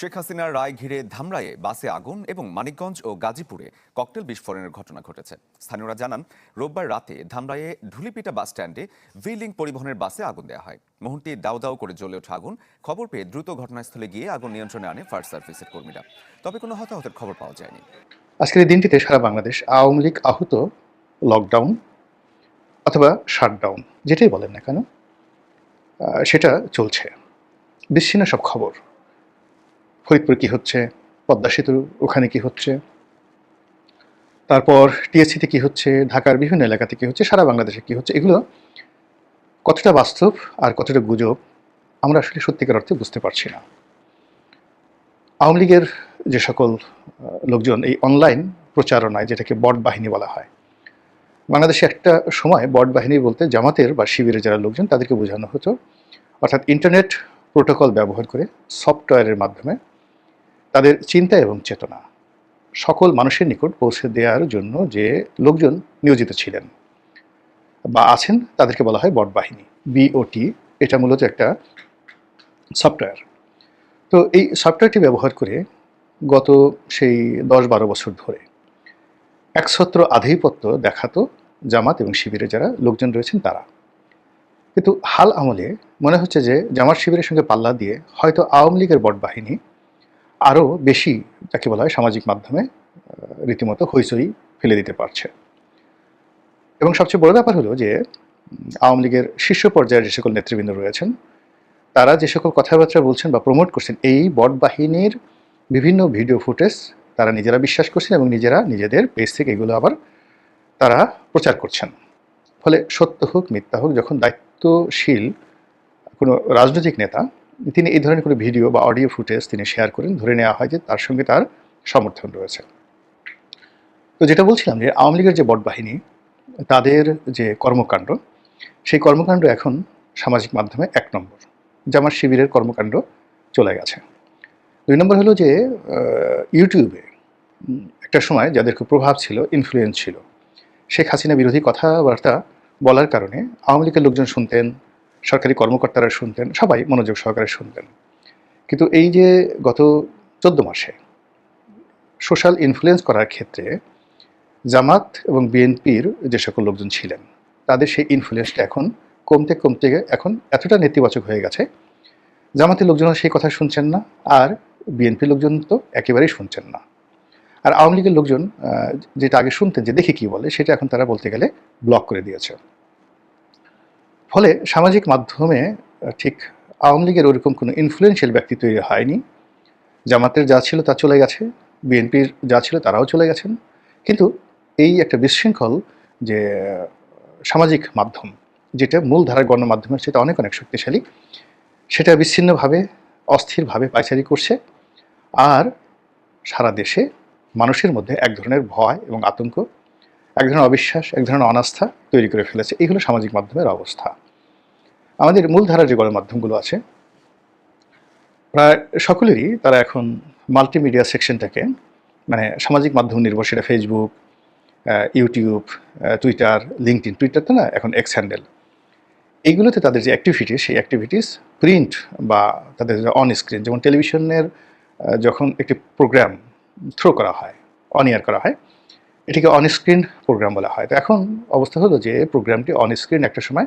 শেখ হাসিনার রায় ঘিরে ধামরায়ে বাসে আগুন এবং মানিকগঞ্জ ও গাজীপুরে ককটেল বিস্ফোরণের ঘটনা ঘটেছে। স্থানীয়রা জানান, রোববার রাতে ধামরায়ে ঢুলিপিটা বাস স্ট্যান্ডে ভিলিং পরিবহনের বাসে আগুন দেওয়া হয়। মুহূর্তে দাউ দাউ করে জ্বলে ওঠা আগুন। খবর পেয়ে দ্রুত ঘটনাস্থলে গিয়ে আগুন নিয়ন্ত্রণে আনে ফায়ার সার্ভিসের কর্মীরা। তবে কোনো হতাহতের খবর পাওয়া যায়নি। আজকের এই দিনটিতে সারা বাংলাদেশ আওয়ামী লীগ আহত লকডাউন অথবা শাটডাউন যেটাই বলেন না কেন সেটা চলছে। বিচ্ছিন্ন সব খবর। ফরিদপুর কি হচ্ছে? পদ্মা সেতু ওখানে কি হচ্ছে? তারপর টিএসসিতে কি হচ্ছে? ঢাকার বিভিন্ন এলাকাতে কি হচ্ছে? সারা বাংলাদেশে কি হচ্ছে? এগুলো কতটা বাস্তব আর কতটা গুজব, আমরা আসলে সত্যিকার অর্থে বুঝতে পারছি না। আওয়ামী লীগের যে সকল লোকজন এই অনলাইন প্রচারণায়, যেটাকে বট বাহিনী বলা হয়, বাংলাদেশে একটা সময় বট বাহিনী বলতে জামাতের বা শিবিরের যারা লোকজন, তাদেরকে বোঝানো হতো। অর্থাৎ ইন্টারনেট প্রোটোকল ব্যবহার করে সফটওয়্যারের মাধ্যমে তাদের চিন্তা এবং চেতনা সকল মানুষের নিকট পৌঁছে দেওয়ার জন্য যে লোকজন নিয়োজিত ছিলেন বা আছেন, তাদেরকে বলা হয় বট বাহিনী বিওটি এটা মূলত একটা সফটওয়্যার। তো এই সফটওয়্যারটি ব্যবহার করে গত সেই দশ বারো বছর ধরে একছত্র আধিপত্য দেখাতো জামাত এবং শিবিরে যারা লোকজন রয়েছেন তারা। কিন্তু হাল আমলে মনে হচ্ছে যে জামাত শিবিরের সঙ্গে পাল্লা দিয়ে হয়তো আওয়ামী লীগের বট বাহিনী আরও বেশি, যাকে বলা হয় সামাজিক মাধ্যমে রীতিমতো হইচই ফেলে দিতে পারছে। এবং সবচেয়ে বড় ব্যাপার হলো যে আওয়ামী লীগের শীর্ষ পর্যায়ের যে সকল নেতৃবৃন্দ রয়েছেন, তারা যে সকল কথাবার্তা বলছেন বা প্রমোট করছেন, এই বট বাহিনীর বিভিন্ন ভিডিও ফুটেজ তারা নিজেরা বিশ্বাস করছেন এবং নিজেরা নিজেদের পেজ থেকে এগুলো আবার তারা প্রচার করছেন। ফলে সত্য হোক, মিথ্যা হোক, যখন দায়িত্বশীল কোনো রাজনৈতিক নেতা তিনি এই ধরনের কোনো ভিডিও বা অডিও ফুটেজ তিনি শেয়ার করেন, ধরে নেওয়া হয় যে তার সঙ্গে তার সমর্থন রয়েছে। তো যেটা বলছিলাম যে আওয়ামী লীগের যে বট বাহিনী, তাদের যে কর্মকাণ্ড, সেই কর্মকাণ্ড এখন সামাজিক মাধ্যমে এক নম্বর জামার শিবিরের কর্মকাণ্ড চলে গেছে। দুই নম্বর হলো যে ইউটিউবে একটা সময় যাদের খুব প্রভাব ছিল ইনফ্লুয়েন্স ছিল, শেখ হাসিনা বিরোধী কথাবার্তা বলার কারণে আওয়ামী লীগের লোকজন শুনতেন সরকারি কর্মকর্তারা শুনতেন, সবাই মনোযোগ সহকারে শুনতেন। কিন্তু এই যে গত চোদ্দ মাসে সোশ্যাল ইনফ্লুয়েন্স করার ক্ষেত্রে জামাত এবং বিএনপির যে সকল লোকজন ছিলেন, তাদের সেই ইনফ্লুয়েন্সটা এখন কমতে কমতে এখন এতটা নেতিবাচক হয়ে গেছে, জামাতের লোকজন সেই কথা শুনছেন না, আর বিএনপি লোকজন তো একেবারেই শুনছেন না। আর আওয়ামী লীগের লোকজন যেটা আগে শুনতেন যে দেখে কি বলে, সেটা এখন তারা বলতে গেলে ব্লক করে দিয়েছে। ফলে সামাজিক মাধ্যমে ঠিক আওয়ামী লীগের ওরকম কোনো ইনফ্লুয়েন্সিয়াল ব্যক্তি তৈরি হয়নি। জামাতের যা ছিল তা চলে গেছে, বিএনপির যা ছিল তারাও চলে গেছেন। কিন্তু এই একটা বিশৃঙ্খল যে, সামাজিক মাধ্যম, যেটা মূল ধারার গণমাধ্যমের সেটা অনেক অনেক শক্তিশালী, সেটা বিচ্ছিন্নভাবে, অস্থিরভাবে পায়চারি করছে। আর সারা দেশে মানুষের মধ্যে এক ধরনের ভয় এবং আতঙ্ক এক ধরনের অবিশ্বাস, এক ধরনের অনাস্থা তৈরি করে ফেলেছে। এই হলো সামাজিক মাধ্যমের অবস্থা। আমাদের মূল ধারার যে গণমাধ্যমগুলো আছে, প্রায় সকলেরই তারা এখন মাল্টিমিডিয়া সেকশনটাকে মানে সামাজিক মাধ্যম নির্ভর সেটা Facebook YouTube Twitter LinkedIn Twitter তো না এখন এক্স হ্যান্ডেল এইগুলোতে তাদের যে অ্যাক্টিভিটি সেই অ্যাক্টিভিটিস প্রিন্ট বা তাদের অন স্ক্রিন যেমন টেলিভিশনের যখন একটি প্রোগ্রাম থ্রো করা হয় অন ইয়ার করা হয় এটিকে অনস্ক্রিন প্রোগ্রাম বলা হয়। তো এখন অবস্থা হলো যে প্রোগ্রামটি অনস্ক্রিন একটা সময়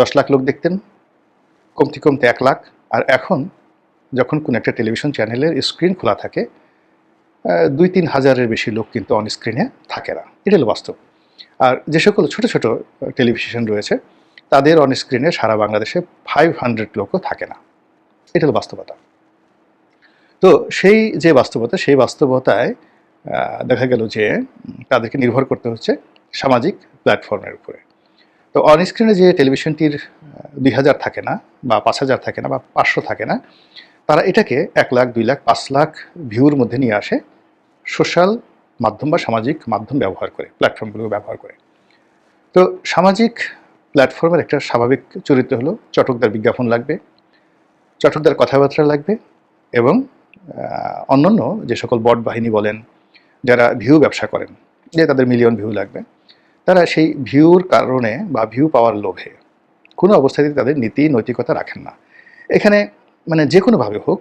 দশ লাখ লোক দেখতেন, কমতে কমতে এক লাখ। আর এখন যখন কোনো একটা টেলিভিশন চ্যানেলের স্ক্রিন খোলা থাকে দুই তিন হাজারের বেশি লোক কিন্তু অন স্ক্রিনে থাকে না। এটা হলো বাস্তব। আর যে সকল ছোট ছোট টেলিভিশন রয়েছে, তাদের অন স্ক্রিনে সারা বাংলাদেশে ফাইভ হান্ড্রেড লোকও থাকে না। এটা হলো বাস্তবতা। তো সেই যে বাস্তবতা, সেই বাস্তবতায় দেখা গেল যে তাদেরকে নির্ভর করতে হচ্ছে সামাজিক প্ল্যাটফর্মের উপরে। তো অন স্ক্রিনে যে টেলিভিশনটির দুই হাজার থাকে না বা পাঁচ হাজার থাকে না বা পাঁচশো থাকে না, তারা এটাকে এক লাখ, দুই লাখ, পাঁচ লাখ ভিউর মধ্যে নিয়ে আসে সোশ্যাল মাধ্যম বা সামাজিক মাধ্যম ব্যবহার করে প্ল্যাটফর্মগুলো ব্যবহার করে। তো সামাজিক প্ল্যাটফর্মের একটা স্বাভাবিক চরিত্র হলো চটকদার বিজ্ঞাপন লাগবে, চটকদার কথাবার্তা লাগবে এবং অন্যান্য যে সকল বট বাহিনী বলেন যারা ভিউ ব্যবসা করেন, যে তাদের মিলিয়ন ভিউ লাগবে, তারা সেই ভিউর কারণে বা ভিউ পাওয়ার লোভে কোনো অবস্থাতেই তাদের নীতি নৈতিকতা রাখেন না। এখানে মানে যে কোনোভাবে হোক